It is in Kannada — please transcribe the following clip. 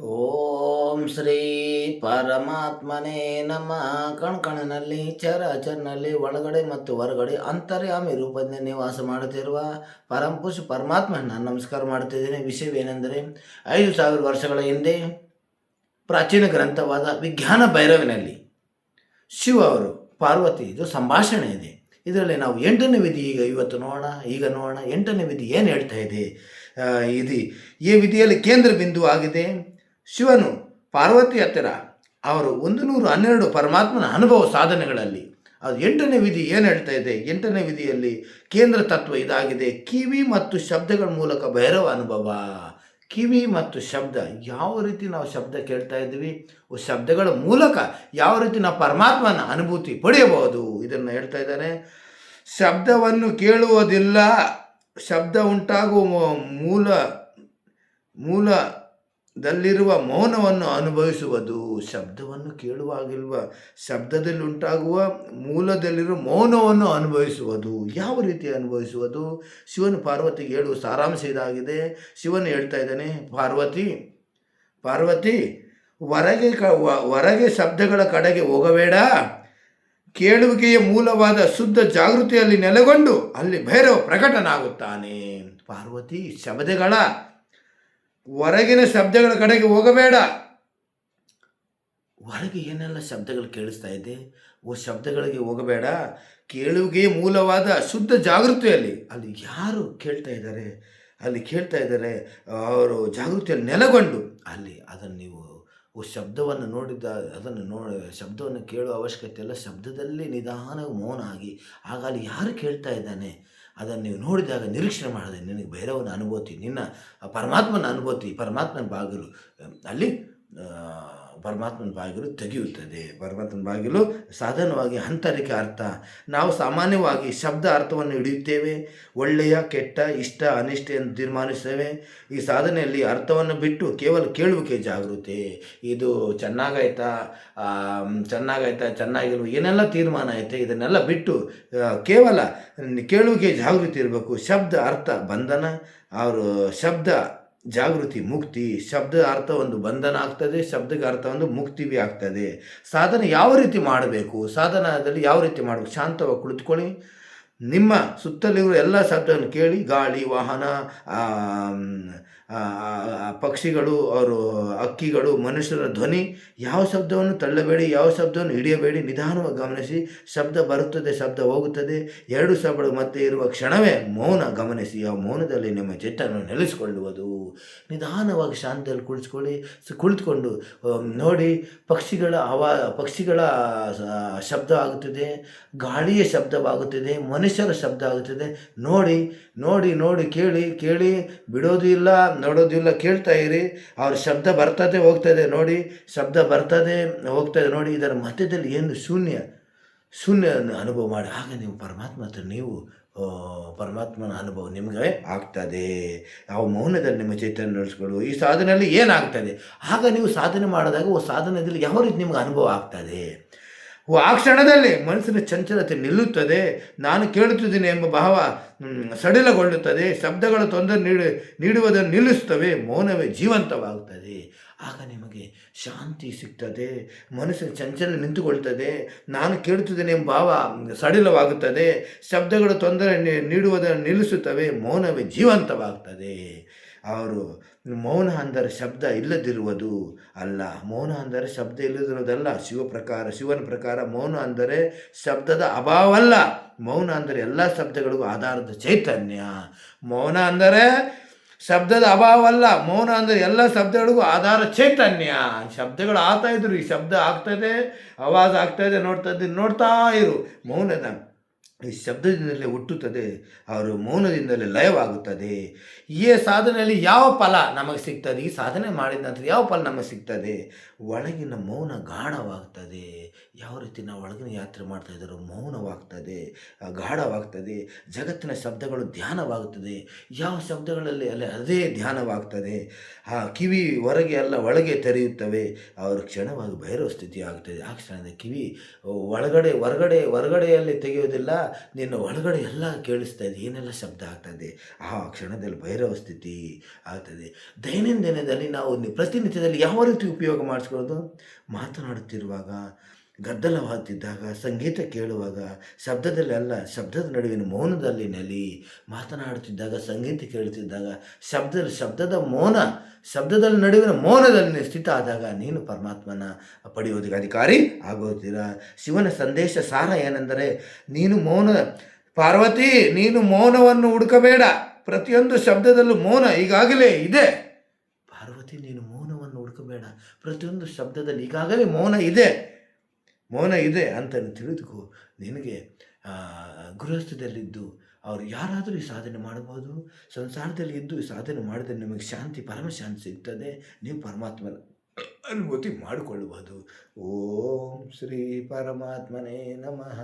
ಓಂ ಶ್ರೀ ಪರಮಾತ್ಮನೇ ನಮ್ಮ ಚರ ಚರಾಚರನಲ್ಲಿ ಒಳಗಡೆ ಮತ್ತು ಹೊರಗಡೆ ಅಂತರ್ಯಾಮಿ ರೂಪದಿಂದ ನಿವಾಸ ಮಾಡುತ್ತಿರುವ ಪರಂಪುಷ ಪರಮಾತ್ಮ ನಾನು ನಮಸ್ಕಾರ ಮಾಡುತ್ತಿದ್ದೇನೆ. ವಿಷಯವೇನೆಂದರೆ, ಐದು ಸಾವಿರ ವರ್ಷಗಳ ಹಿಂದೆ ಪ್ರಾಚೀನ ಗ್ರಂಥವಾದ ವಿಜ್ಞಾನ ಭೈರವಿನಲ್ಲಿ ಶಿವ ಅವರು ಪಾರ್ವತಿ ಇದು ಸಂಭಾಷಣೆ ಇದೆ. ಇದರಲ್ಲಿ ನಾವು ಎಂಟನೇ ವಿಧಿ ಈಗ ಇವತ್ತು ನೋಡೋಣ. ಈಗ ನೋಡೋಣ. ಎಂಟನೇ ವಿಧಿ ಏನು ಹೇಳ್ತಾ ಇದೆ? ಇದು ಈ ವಿಧಿಯಲ್ಲಿ ಕೇಂದ್ರ ಬಿಂದು ಆಗಿದೆ. ಶಿವನು ಪಾರ್ವತಿ ಹತ್ತಿರ ಅವರು ಒಂದು ನೂರು ಹನ್ನೆರಡು ಪರಮಾತ್ಮನ ಅನುಭವ ಸಾಧನೆಗಳಲ್ಲಿ. ಅದು ಎಂಟನೇ ವಿಧಿ ಏನು ಹೇಳ್ತಾ ಇದೆ? ಎಂಟನೇ ವಿಧಿಯಲ್ಲಿ ಕೇಂದ್ರ ತತ್ವ ಇದಾಗಿದೆ. ಕಿವಿ ಮತ್ತು ಶಬ್ದಗಳ ಮೂಲಕ ಭೈರವ ಅನುಭವ. ಕಿವಿ ಮತ್ತು ಶಬ್ದ, ಯಾವ ರೀತಿ ನಾವು ಶಬ್ದ ಕೇಳ್ತಾ ಇದ್ದೀವಿ ಶಬ್ದಗಳ ಮೂಲಕ ಯಾವ ರೀತಿ ನಾವು ಪರಮಾತ್ಮನ ಅನುಭೂತಿ ಪಡೆಯಬಹುದು? ಇದನ್ನು ಹೇಳ್ತಾ ಇದ್ದಾರೆ ಶಬ್ದವನ್ನು ಕೇಳುವುದಿಲ್ಲ. ಶಬ್ದ ಉಂಟಾಗುವ ಮೂಲ ಮೂಲ ಮೂಲದಲ್ಲಿರುವ ಮೌನವನ್ನು ಅನುಭವಿಸುವುದು ಶಬ್ದವನ್ನು ಕೇಳುವಾಗಿಲ್ವ? ಶಬ್ದದಲ್ಲಿ ಉಂಟಾಗುವ ಮೂಲದಲ್ಲಿರುವ ಮೌನವನ್ನು ಅನುಭವಿಸುವುದು ಯಾವ ರೀತಿ ಅನುಭವಿಸುವುದು? ಶಿವನು ಪಾರ್ವತಿಗೆ ಹೇಳುವ ಸಾರಾಂಶ ಇದಾಗಿದೆ. ಶಿವನು ಹೇಳ್ತಾ ಇದ್ದಾನೆ, ಪಾರ್ವತಿ ಪಾರ್ವತಿ ಹೊರಗೆ ಕ ಹೊರಗೆ ಶಬ್ದಗಳ ಕಡೆಗೆ ಹೋಗಬೇಡ. ಕೇಳುವಿಕೆಯ ಮೂಲವಾದ ಶುದ್ಧ ಜಾಗೃತಿಯಲ್ಲಿ ನೆಲೆಗೊಂಡು ಅಲ್ಲಿ ಭೈರವ ಪ್ರಕಟನಾಗುತ್ತಾನೆ. ಪಾರ್ವತಿ, ಶಬ್ದಗಳ ಹೊರಗಿನ ಶಬ್ದಗಳ ಕಡೆಗೆ ಹೋಗಬೇಡ. ಹೊರಗೆ ಏನೆಲ್ಲ ಶಬ್ದಗಳು ಕೇಳಿಸ್ತಾ ಇದೆ? ಓ, ಶಬ್ದಗಳಿಗೆ ಹೋಗಬೇಡ. ಕೇಳುವಿಗೆ ಮೂಲವಾದ ಶುದ್ಧ ಜಾಗೃತಿಯಲ್ಲಿ ಅಲ್ಲಿ. ಯಾರು ಕೇಳ್ತಾ ಇದ್ದಾರೆ? ಅಲ್ಲಿ ಕೇಳ್ತಾ ಇದ್ದಾರೆ ಅವರು ಜಾಗೃತಿಯಲ್ಲಿ ನೆಲೆಗೊಂಡು. ಅಲ್ಲಿ ಅದನ್ನು ನೀವು, ಓ, ಶಬ್ದವನ್ನು ನೋಡಿದ, ಅದನ್ನು ನೋ, ಶಬ್ದವನ್ನು ಕೇಳುವ ಅವಶ್ಯಕತೆ ಇಲ್ಲ. ಶಬ್ದದಲ್ಲಿ ನಿಧಾನ ಮೌನ ಆಗಿ. ಆಗ ಅಲ್ಲಿ ಯಾರು ಕೇಳ್ತಾ ಇದ್ದಾನೆ? ಅದನ್ನು ನೀವು ನೋಡಿದಾಗ ನಿರೀಕ್ಷಣೆ ಮಾಡಿದೆ ನಿನಗೆ ಭೈರವನ ಅನುಭೂತಿ ನಿನ್ನ ಪರಮಾತ್ಮನ ಅನುಭೂತಿ ಪರಮಾತ್ಮನ ಬಾಗಿಲು ಅಲ್ಲಿ ಪರಮಾತ್ಮನ ಬಾಗಿಲು ತೆಗೆಯುತ್ತದೆ. ಪರಮಾತ್ಮನ ಬಾಗಿಲು ಸಾಧನವಾಗಿ ಅಂತರಿಕೆ ಅರ್ಥ. ನಾವು ಸಾಮಾನ್ಯವಾಗಿ ಶಬ್ದ ಅರ್ಥವನ್ನು ಹಿಡಿಯುತ್ತೇವೆ, ಒಳ್ಳೆಯ, ಕೆಟ್ಟ, ಇಷ್ಟ, ಅನಿಷ್ಟ ಎಂದು ತೀರ್ಮಾನಿಸುತ್ತೇವೆ. ಈ ಸಾಧನೆಯಲ್ಲಿ ಅರ್ಥವನ್ನು ಬಿಟ್ಟು ಕೇವಲ ಕೇಳುವಿಕೆ ಜಾಗೃತಿ. ಇದು ಚೆನ್ನಾಗಾಯ್ತಾ ಚೆನ್ನಾಗಾಯ್ತಾ, ಚೆನ್ನಾಗಿಲ್ವ, ಏನೆಲ್ಲ ತೀರ್ಮಾನ ಐತೆ, ಇದನ್ನೆಲ್ಲ ಬಿಟ್ಟು ಕೇವಲ ಕೇಳುವಿಕೆ ಜಾಗೃತಿ ಇರಬೇಕು. ಶಬ್ದ ಅರ್ಥ ಬಂಧನ, ಅವರು ಶಬ್ದ ಜಾಗೃತಿ, ಮುಕ್ತಿ, ಶಬ್ದ ಅರ್ಥ ಒಂದು ಬಂಧನ ಆಗ್ತದೆ, ಶಬ್ದಕ್ಕೆ ಅರ್ಥ ಒಂದು ಮುಕ್ತಿ ಭೀ ಆಗ್ತದೆ. ಸಾಧನೆ ಯಾವ ರೀತಿ ಮಾಡಬೇಕು? ಸಾಧನದಲ್ಲಿ ಯಾವ ರೀತಿ ಮಾಡಬೇಕು? ಶಾಂತವಾಗಿ ಕುಳಿತುಕೊಳ್ಳಿ. ನಿಮ್ಮ ಸುತ್ತಲಿರುವ ಎಲ್ಲ ಶಬ್ದವನ್ನು ಕೇಳಿ, ಗಾಳಿ, ವಾಹನ ಪಕ್ಷಿಗಳು, ಅವರು ಅಕ್ಕಿಗಳು ಮನುಷ್ಯರ ಧ್ವನಿ ಯಾವ ಶಬ್ದವನ್ನು ತಳ್ಳಬೇಡಿ, ಯಾವ ಶಬ್ದವನ್ನು ಹಿಡಿಯಬೇಡಿ, ನಿಧಾನವಾಗಿ ಗಮನಿಸಿ, ಶಬ್ದ ಬರುತ್ತದೆ, ಶಬ್ದ ಹೋಗುತ್ತದೆ, ಎರಡು ಶಬ್ದ ಮತ್ತೆ ಇರುವ ಕ್ಷಣವೇ ಮೌನ ಗಮನಿಸಿ, ಆ ಮೌನದಲ್ಲಿ ನಿಮ್ಮ ಚಿತ್ತನ್ನು ನೆಲೆಸಿಕೊಳ್ಳುವುದು. ನಿಧಾನವಾಗಿ ಶಾಂತಿಯಲ್ಲಿ ಕುಳಿತುಕೊಳ್ಳಿ ಕುಳಿತುಕೊಂಡು ನೋಡಿ, ಪಕ್ಷಿಗಳ ಹವಾ, ಪಕ್ಷಿಗಳ ಶಬ್ದ ಆಗುತ್ತದೆ, ಗಾಳಿಯ ಶಬ್ದವಾಗುತ್ತದೆ, ಮನುಷ್ಯರ ಶಬ್ದ ಆಗುತ್ತದೆ, ನೋಡಿ ನೋಡಿ ನೋಡಿ, ಕೇಳಿ ಕೇಳಿ, ಬಿಡೋದು ಇಲ್ಲ ನೋಡೋದು ಇಲ್ಲ, ಕೇಳ್ತಾ ಇರಿ. ಅವ್ರ ಶಬ್ದ ಬರ್ತದೆ ಹೋಗ್ತದೆ ನೋಡಿ, ಶಬ್ದ ಬರ್ತದೆ ಹೋಗ್ತದೆ ನೋಡಿ, ಇದರ ಮಧ್ಯದಲ್ಲಿ ಏನು ಶೂನ್ಯ? ಶೂನ್ಯ ಅನುಭವ ಮಾಡಿ. ಆಗ ನೀವು ಪರಮಾತ್ಮ ಹತ್ರ ನೀವು ಪರಮಾತ್ಮನ ಅನುಭವ ನಿಮಗೆ ಆಗ್ತದೆ. ಯಾವ ಮೌನದಲ್ಲಿ ನಿಮ್ಮ ಚೈತನ್ಯ ನಡೆಸ್ಕೊಳ್ಳು. ಈ ಸಾಧನೆಯಲ್ಲಿ ಏನಾಗ್ತದೆ? ಆಗ ನೀವು ಸಾಧನೆ ಮಾಡಿದಾಗ ಸಾಧನೆಯಲ್ಲಿ ಯಾವ ರೀತಿ ನಿಮ್ಗೆ ಅನುಭವ ಆಗ್ತದೆ? ಆ ಕ್ಷಣದಲ್ಲಿ ಮನಸ್ಸಿನ ಚಂಚಲತೆ ನಿಲ್ಲುತ್ತದೆ. ನಾನು ಕೇಳುತ್ತಿದ್ದೇನೆ ಎಂಬ ಭಾವ ಸಡಿಲಗೊಳ್ಳುತ್ತದೆ. ಶಬ್ದಗಳ ತೊಂದರೆ ನೀಡಿ, ನೀಡುವುದನ್ನು ನಿಲ್ಲಿಸುತ್ತವೆ. ಮೌನವೇ ಜೀವಂತವಾಗುತ್ತದೆ. ಆಗ ನಿಮಗೆ ಶಾಂತಿ ಸಿಗ್ತದೆ. ಮನಸ್ಸಿನ ಚಂಚಲ ನಿಂತುಕೊಳ್ತದೆ. ನಾನು ಕೇಳುತ್ತಿದ್ದೇನೆ ಎಂಬ ಭಾವ ಸಡಿಲವಾಗುತ್ತದೆ. ಶಬ್ದಗಳ ತೊಂದರೆ ನೀಡುವುದನ್ನು ನಿಲ್ಲಿಸುತ್ತವೆ. ಮೌನವೇ ಜೀವಂತವಾಗ್ತದೆ. ಅವರು ಮೌನ ಅಂದರೆ ಶಬ್ದ ಇಲ್ಲದಿರುವುದು ಅಲ್ಲ. ಮೌನ ಅಂದರೆ ಶಬ್ದ ಇಲ್ಲದಿರುವುದಲ್ಲ. ಶಿವ ಪ್ರಕಾರ, ಶಿವನ ಪ್ರಕಾರ ಮೌನ ಅಂದರೆ ಶಬ್ದದ ಅಭಾವವಲ್ಲ. ಮೌನ ಅಂದರೆ ಎಲ್ಲ ಶಬ್ದಗಳಿಗೂ ಆಧಾರದ ಚೈತನ್ಯ. ಮೌನ ಅಂದರೆ ಶಬ್ದದ ಅಭಾವವಲ್ಲ. ಮೌನ ಅಂದರೆ ಎಲ್ಲ ಶಬ್ದಗಳಿಗೂ ಆಧಾರ ಚೈತನ್ಯ. ಶಬ್ದಗಳು ಆಗ್ತಾ ಇದ್ರು, ಈ ಶಬ್ದ ಆಗ್ತದೆ ಆವಾಜ್ ಇದೆ, ನೋಡ್ತಾ ಇದ್ದೀನಿ, ನೋಡ್ತಾ ಇರು. ಮೌನದ ಈ ಶಬ್ದದಿಂದಲೇ ಹುಟ್ಟುತ್ತದೆ ಅವರು ಮೌನದಿಂದಲೇ ಲಯವಾಗುತ್ತದೆ. ಈ ಸಾಧನೆಯಲ್ಲಿ ಯಾವ ಫಲ ನಮಗೆ ಸಿಗ್ತದೆ? ಈ ಸಾಧನೆ ಮಾಡಿದ ನಂತರ ಯಾವ ಫಲ ನಮಗೆ ಸಿಗ್ತದೆ? ಒಳಗಿನ ಮೌನ ಗಾಢವಾಗ್ತದೆ. ಯಾವ ರೀತಿ ನಾವು ಒಳಗಿನ ಯಾತ್ರೆ ಮಾಡ್ತಾ ಇದ್ದಾರೋ ಮೌನವಾಗ್ತದೆ ಗಾಢವಾಗ್ತದೆ. ಜಗತ್ತಿನ ಶಬ್ದಗಳು ಧ್ಯಾನವಾಗುತ್ತದೆ. ಯಾವ ಶಬ್ದಗಳಲ್ಲಿ ಅಲ್ಲಿ ಅದೇ ಧ್ಯಾನವಾಗ್ತದೆ. ಆ ಕಿವಿ ಹೊರಗೆ ಎಲ್ಲ ಒಳಗೆ ತೆರೆಯುತ್ತವೆ. ಅವರು ಕ್ಷಣವಾಗಿ ಭೈರವ ಸ್ಥಿತಿ ಆಗ್ತದೆ ಆ ಕ್ಷಣದ ಕಿವಿ ಒಳಗಡೆ, ಹೊರಗಡೆ, ಹೊರಗಡೆಯಲ್ಲಿ ತೆಗೆಯುವುದಿಲ್ಲ. ನಿನ್ನ ಒಳಗಡೆ ಎಲ್ಲ ಕೇಳಿಸ್ತಾ ಇದೆ, ಏನೆಲ್ಲ ಶಬ್ದ ಆಗ್ತದೆ ಆ ಕ್ಷಣದಲ್ಲಿ ಭೈರವ ಸ್ಥಿತಿ ಆಗ್ತದೆ ದೈನಂದಿನದಲ್ಲಿ ನಾವು ಪ್ರತಿನಿತ್ಯದಲ್ಲಿ ಯಾವ ರೀತಿ ಉಪಯೋಗ ಮಾಡಿಸ್ಕೊಳ್ಳೋದು? ಮಾತನಾಡುತ್ತಿರುವಾಗ ಗದ್ದಲವಾಗ್ತಿದ್ದಾಗ ಸಂಗೀತ ಕೇಳುವಾಗ ಶಬ್ದದಲ್ಲಿ ಅಲ್ಲ, ಶಬ್ದದ ನಡುವಿನ ಮೌನದಲ್ಲಿ ನಲಿ ಮಾತನಾಡುತ್ತಿದ್ದಾಗ ಸಂಗೀತ ಕೇಳುತ್ತಿದ್ದಾಗ ಶಬ್ದ, ಶಬ್ದದ ಮೌನ ಶಬ್ದದಲ್ಲಿ ನಡುವಿನ ಮೌನದಲ್ಲಿ ಸ್ಥಿತ ಆದಾಗ ನೀನು ಪರಮಾತ್ಮನ ಪಡೆಯುವುದಕ್ಕೆ ಅಧಿಕಾರಿ ಆಗೋತೀರ ಶಿವನ ಸಂದೇಶ ಸಾರ ಏನೆಂದರೆ, ನೀನು ಮೌನ, ಪಾರ್ವತಿ, ನೀನು ಮೌನವನ್ನು ಹುಡುಕಬೇಡ. ಪ್ರತಿಯೊಂದು ಶಬ್ದದಲ್ಲೂ ಮೌನ ಈಗಾಗಲೇ ಇದೆ. ಪಾರ್ವತಿ, ನೀನು ಮೌನವನ್ನು ಹುಡುಕಬೇಡ. ಪ್ರತಿಯೊಂದು ಶಬ್ದದಲ್ಲಿ ಈಗಾಗಲೇ ಮೌನ ಇದೆ. ಮೌನ ಇದೆ ಅಂತ ತಿಳಿದುಕೋ, ನಿನಗೆ ಗೃಹಸ್ಥದಲ್ಲಿದ್ದು ಅವರು ಯಾರಾದರೂ ಈ ಸಾಧನೆ ಮಾಡಬಹುದು? ಸಂಸಾರದಲ್ಲಿ ಇದ್ದು ಈ ಸಾಧನೆ ಮಾಡಿದರೆ ನಿಮಗೆ ಶಾಂತಿ ಪರಮಶಾಂತಿ ಸಿಗ್ತದೆ. ನೀವು ಪರಮಾತ್ಮನ ಅನುಭೂತಿ ಮಾಡಿಕೊಳ್ಳಬಹುದು. ಓಂ ಶ್ರೀ ಪರಮಾತ್ಮನೇ ನಮಃ.